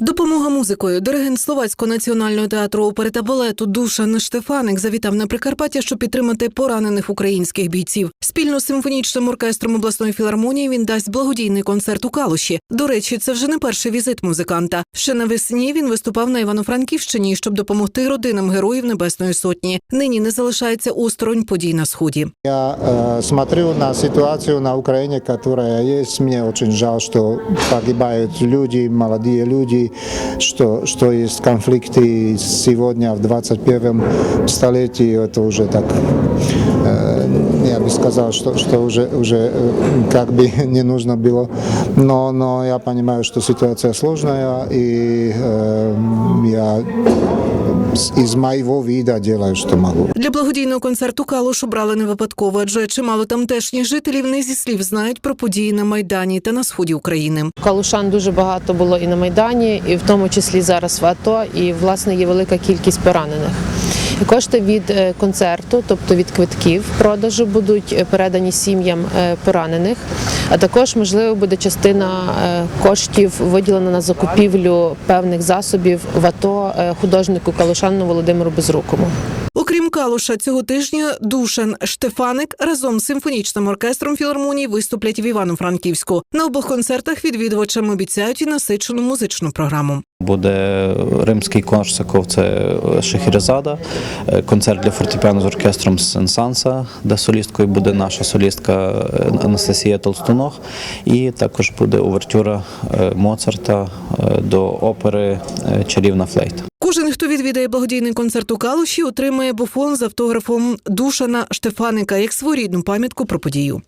Допомога музикою. Диригент Словацького національного театру опери та балету Душан Штефаник завітав на Прикарпаття, щоб підтримати поранених українських бійців. Спільно з симфонічним оркестром обласної філармонії він дасть благодійний концерт у Калуші. До речі, це вже не перший візит музиканта. Ще навесні він виступав на Івано-Франківщині, щоб допомогти родинам героїв Небесної Сотні. Нині не залишається осторонь подій на сході. Я э, смотрю на ситуацию на Украине, которая есть. Мне очень жаль, что погибают люди, молодые люди, что, что есть конфликты сегодня в 21 столетии. Это уже так, э, я бы сказал, что, что уже, уже э, как бы не нужно было. Но, но я понимаю, что ситуация сложная, и э, я из моего віда что могу. Для благодійного концерту Калуш обрали не випадково, адже чимало тамтешніх жителів не зі слів знають про події на майдані та на сході України. Калушан дуже багато було і на Майдані, і в тому числі зараз в АТО, і власне є велика кількість поранених. Кошти від е, концерту, тобто від квитків продажу, будуть е, передані сім'ям е, поранених. А також можливо буде частина коштів виділена на закупівлю певних засобів в АТО художнику Калушану Володимиру Безрукому. Окрім Калуша, цього тижня Душан Штефаник разом з симфонічним оркестром філармонії виступлять в Івано-Франківську. На обох концертах відвідувачам обіцяють і насичену музичну програму. Буде римський Корсаков, це Шехерезада, е, концерт для фортепіано з оркестром Сенсанса, де солісткою буде наша солістка е, Анастасія Толстуног. І також буде увертюра е, Моцарта е, до опери е, Чарівна флейта. Кожен, хто відвідає благодійний концерт у Калуші, отримає буфон з автографом Душана Штефаника як своєрідну пам'ятку про подію.